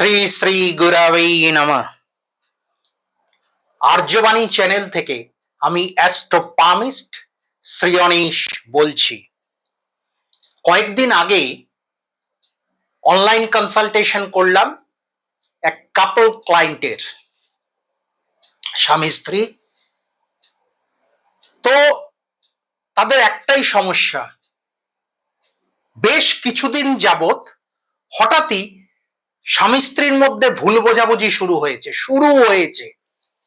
শ্রী শ্রী গুরাবেই নম। আর্যবাণী চ্যানেল থেকে আমি অ্যাস্ট্রোপামিস্ট শ্রীয়নীশ বলছি। কয়েকদিন আগে অনলাইন কনসালটেশন করলাম এক কাপল ক্লায়েন্টের স্বামী স্ত্রী। তো তাদের একটাই সমস্যা, বেশ কিছুদিন যাবত হঠাৎই স্বামী স্ত্রীর মধ্যে ভুল বোঝাবুঝি শুরু হয়েছে শুরু হয়েছে।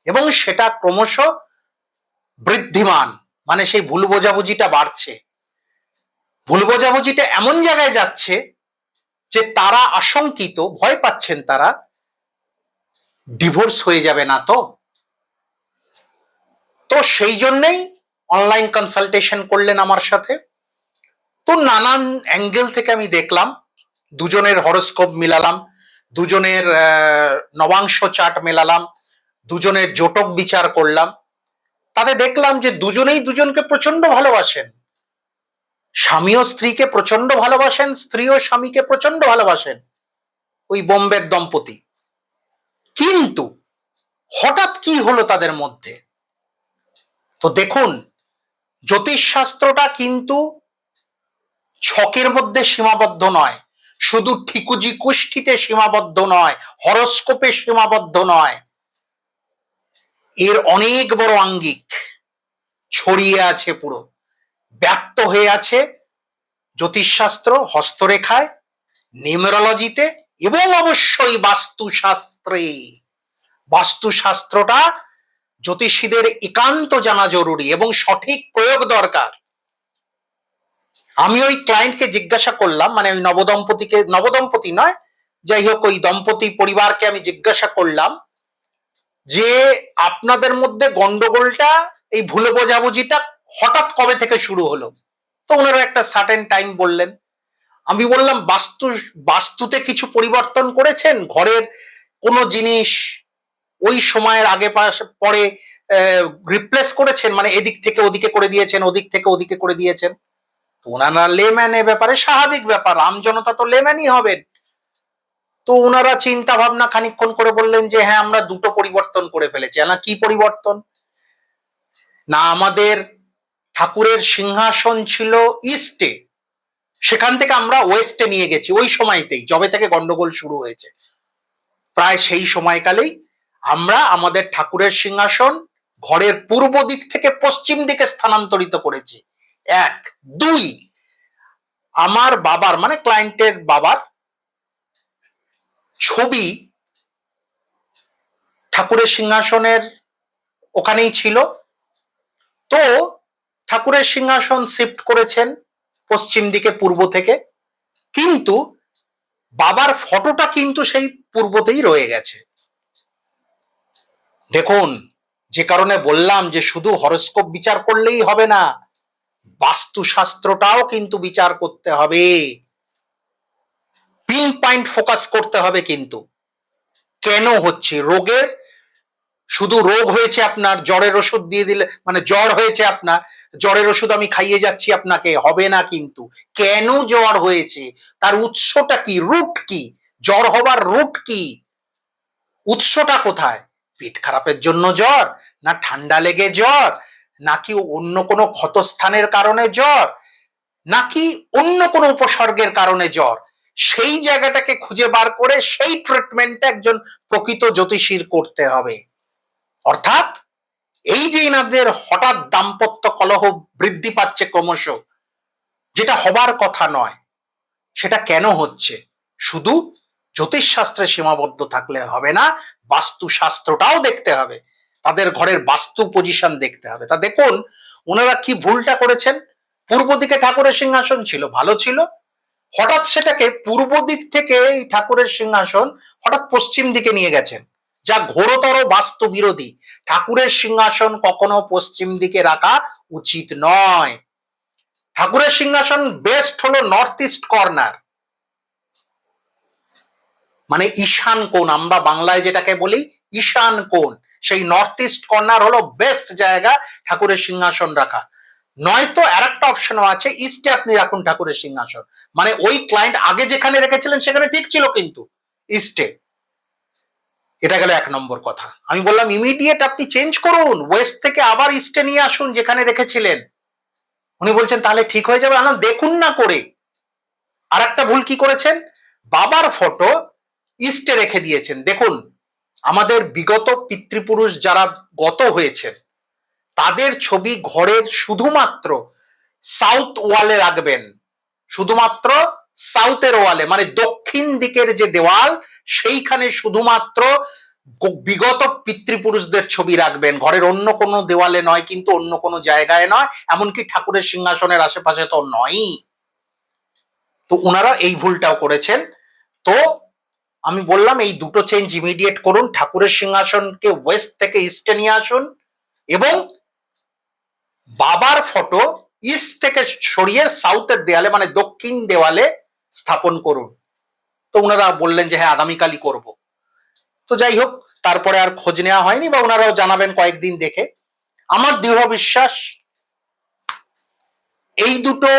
এবং সেটা ক্রমশ বৃদ্ধিমান মানে সেই ভুল বোঝাবুঝিটা বাড়ছে। ভুল বোঝাবুঝিটা এমন জায়গায় যাচ্ছে যে তারা আশঙ্কিত, ভয় পাচ্ছেন তারা ডিভোর্স হয়ে যাবে না তো। তো সেই জন্যই অনলাইন কনসালটেশন করলেন আমার সাথে। তো নানান অ্যাঙ্গেল থেকে আমি দেখলাম, দুজনের হরস্কোপ মিলালাম দুজনের নবাংশ চার্ট মেলালাম, দুজনের জোটক বিচার করলাম। তাতে দেখলাম যে দুজনেই দুজনকে প্রচণ্ড ভালোবাসেন। স্বামীও স্ত্রীকে প্রচণ্ড ভালোবাসেন স্ত্রীও স্বামীকে প্রচণ্ড ভালোবাসেন ওই বোম্বের দম্পতি। কিন্তু হঠাৎ কি হলো তাদের মধ্যে? তো দেখুন, জ্যোতিষশাস্ত্রটা কিন্তু ছকের মধ্যে সীমাবদ্ধ নয়। শুধু ঠিকুজি কুষ্ঠিতে সীমাবদ্ধ নয়, হরস্কোপে সীমাবদ্ধ নয়। এর অনেক বড় আঙ্গিক ছড়িয়ে আছে পুরো। ব্যাপ্ত হয়ে আছে জ্যোতিষশাস্ত্র, হস্তরেখায়, নিউমেরোলজিতে এবং অবশ্যই বাস্তুশাস্ত্রে। বাস্তুশাস্ত্রটা জ্যোতিষীদের একান্ত জানা জরুরি এবং সঠিক প্রয়োগ দরকার। আমি ওই ক্লায়েন্টকে জিজ্ঞাসা করলাম মানে ওই নবদম্পতিকে, নবদম্পতি নয়, যাই হোক ওই দম্পতি পরিবারকে আমি জিজ্ঞাসা করলাম যে আপনাদের মধ্যে গন্ডগোলটা, এই ভুলে বোঝাবুঝিটা হঠাৎ কবে থেকে শুরু হলো? তো ওনারা একটা সার্টেন টাইম বললেন। আমি বললাম, বাস্তু, বাস্তুতে কিছু পরিবর্তন করেছেন? ঘরের কোনো জিনিস ওই সময়ের আগে পরে রিপ্লেস করেছেন? মানে এদিক থেকে ওদিকে করে দিয়েছেন, ওদিক থেকে ওদিকে করে দিয়েছেন। ওনারা লেম্যান এ ব্যাপারে স্বাভাবিক ব্যাপার, আম জনতা তো লেম্যানই হবেন। তো ওনারা চিন্তা ভাবনা খানিকক্ষণ করে বললেন যে হ্যাঁ আমরা দুটো পরিবর্তন করে ফেলেছি। না কি পরিবর্তন? না, আমাদের ঠাকুরের সিংহাসন ছিল ইস্টে সেখান থেকে আমরা ওয়েস্টে নিয়ে গেছি, ওই সময়তেই, যবে থেকে গন্ডগোল শুরু হয়েছে। প্রায় সেই সময়কালেই আমরা আমাদের ঠাকুরের সিংহাসন ঘরের পূর্ব দিক থেকে পশ্চিম দিকে স্থানান্তরিত করেছি। এক। দুই, আমার বাবার মানে ক্লায়েন্টের বাবার ছবি ঠাকুরের সিংহাসনের ওখানেই ছিল। তো ঠাকুরের সিংহাসন শিফট করেছেন পশ্চিম দিকে পূর্ব থেকে। কিন্তু বাবার ফটোটা কিন্তু সেই পূর্বতেই রয়ে গেছে। দেখুন, যে কারণে বললাম যে শুধু হরস্কোপ বিচার করলেই হবে না বাস্তুশাস্ত্রটাও কিন্তু বিচার করতে হবে। পিন পয়েন্ট ফোকাস করতে হবে কিন্তু। কেন হচ্ছে? রোগের, শুধু রোগ হয়েছে আপনার, জ্বরের ওষুধ দিয়ে দিলে মানে জ্বর হয়েছে আপনার, জ্বরের ওষুধ আমি খাইয়ে যাচ্ছি আপনাকে, হবে না কিন্তু। কেন জ্বর হয়েছে? তার উৎসটা কি? রুট কি? জ্বর হবার রুট কি? উৎসটা কোথায়? পেট খারাপের জন্য জ্বর, না ঠান্ডা লেগে জ্বর নাকি অন্য কোনো ক্ষতস্থানের কারণে জ্বর? নাকি অন্য কোনো উপসর্গের কারণে জ্বর? সেই জায়গাটাকে খুঁজে বার করে সেই ট্রিটমেন্টটা একজন প্রকৃত জ্যোতিষীর করতে হবে। অর্থাৎ এই যে এনাদের হঠাৎ দাম্পত্য কলহ বৃদ্ধি পাচ্ছে ক্রমশ, যেটা হবার কথা নয়, সেটা কেন হচ্ছে? শুধু জ্যোতিষশাস্ত্রে সীমাবদ্ধ থাকলে হবে না, বাস্তুশাস্ত্রটাও দেখতে হবে। তাদের ঘরের বাস্তু পজিশন দেখতে হবে। তা দেখুন, ওনারা কি ভুলটা করেছেন? পূর্ব দিকে ঠাকুরের সিংহাসন ছিল, ভালো ছিল। হঠাৎ সেটাকে পূর্ব দিক থেকে এই ঠাকুরের সিংহাসন হঠাৎ পশ্চিম দিকে নিয়ে গেছেন। যা ঘোরতর বাস্তু বিরোধী। ঠাকুরের সিংহাসন কখনো পশ্চিম দিকে রাখা উচিত নয়। ঠাকুরের সিংহাসন বেস্ট হলো নর্থ ইস্ট কর্নার মানে ঈশান কোণ, আমরা বাংলায় যেটাকে বলি ঈশান কোণ। সেই নর্থ ইস্ট কর্নার হলো বেস্ট জায়গা ঠাকুরের সিংহাসন রাখা। নয়তো আর একটা অপশনও আছে ইস্টে আপনি রাখুন ঠাকুরের সিংহাসন। মানে ওই ক্লায়েন্ট আগে যেখানে রেখেছিলেন সেখানে ঠিক ছিল কিন্তু ইস্টে এটা গেল এক নম্বর কথা। আমি বললাম ইমিডিয়েট আপনি চেঞ্জ করুন ওয়েস্ট থেকে আবার ইস্টে নিয়ে আসুন যেখানে রেখেছিলেন। উনি বলছেন, তাহলে ঠিক হয়ে যাবে। আনা দেখুন না করে। আর একটা ভুল কি করেছেন? বাবার ফটো ইস্টে রেখে দিয়েছেন। দেখুন আমাদের বিগত পিতৃপুরুষ যারা গত হয়েছেন, তাদের ছবি ঘরের শুধুমাত্র সাউথ ওয়ালে রাখবেন। শুধুমাত্র সাউথের ওয়ালে মানে দক্ষিণ দিকের যে দেওয়াল, সেইখানে শুধুমাত্র বিগত পিতৃপুরুষদের ছবি রাখবেন। ঘরের অন্য কোনো দেওয়ালে নয়, কিন্তু অন্য কোনো জায়গায় নয়, এমনকি ঠাকুরের সিংহাসনের আশেপাশে তো নয়ই। তো ওনারা এই ভুলটাও করেছেন। তো আমি বললাম, এই দুটো চেঞ্জ ইমিডিয়েট করুন, ঠাকুরের সিংহাসনকে ওয়েস্ট থেকে ইস্টে নিয়ে আসুন এবং বাবার ফটো ইস্ট থেকে সরিয়ে সাউথের দেয়ালে মানে দক্ষিণ দেওয়ালে স্থাপন করুন। তো ওনারা বললেন যে হ্যাঁ আগামীকালই করব। তো যাই হোক, তারপরে আর খোঁজ নেওয়া হয়নি বা ওনারাও জানাবেন কয়েকদিন দেখে। আমার দৃঢ় বিশ্বাস, এই দুটো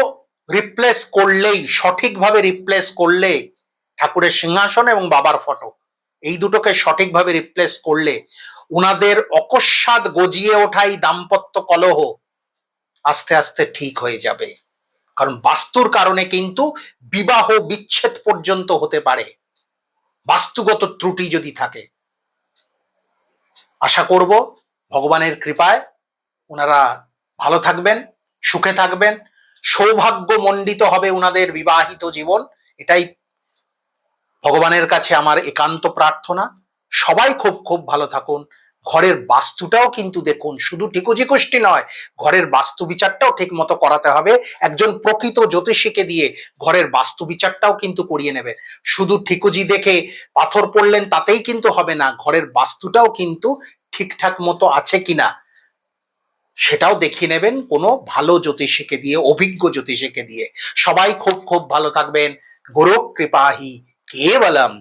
রিপ্লেস করলেই, সঠিকভাবে রিপ্লেস করলে ঠাকুরের সিংহাসন এবং বাবার ফটো এই দুটোকে সঠিকভাবে রিপ্লেস করলে ওনাদের অকস্মাৎ গজিয়ে ওঠাই দাম্পত্য কলহ আস্তে আস্তে ঠিক হয়ে যাবে। কারণ বাস্তুর কারণে কিন্তু বিবাহ বিচ্ছেদ পর্যন্ত হতে পারে। বাস্তুগত ত্রুটি যদি থাকে। আশা করব ভগবানের কৃপায় ওনারা ভালো থাকবেন, সুখে থাকবেন সৌভাগ্য মণ্ডিত হবে ওনাদের বিবাহিত জীবন। এটাই ভগবানের কাছে আমার একান্ত প্রার্থনা। সবাই খুব খুব ভালো থাকুন। ঘরের বাস্তুটাও কিন্তু দেখুন, শুধু টিকুজি কুষ্টি নয়, ঘরের বাস্তু বিচারটাও ঠিক মতো করাতে হবে। একজন প্রকৃত জ্যোতিষীকে দিয়ে ঘরের বাস্তু বিচারটাও কিন্তু করিয়ে নেবে শুধু ঠিকুজি দেখে পাথর পড়লেন তাতেই কিন্তু হবে না, ঘরের বাস্তুটাও কিন্তু ঠিকঠাক মতো আছে কিনা, সেটাও দেখিয়ে নেবেন কোনো ভালো জ্যোতিষীকে দিয়ে, অভিজ্ঞ জ্যোতিষীকে দিয়ে। সবাই খুব খুব ভালো থাকবেন। গুরু কৃপাহি। కేవలం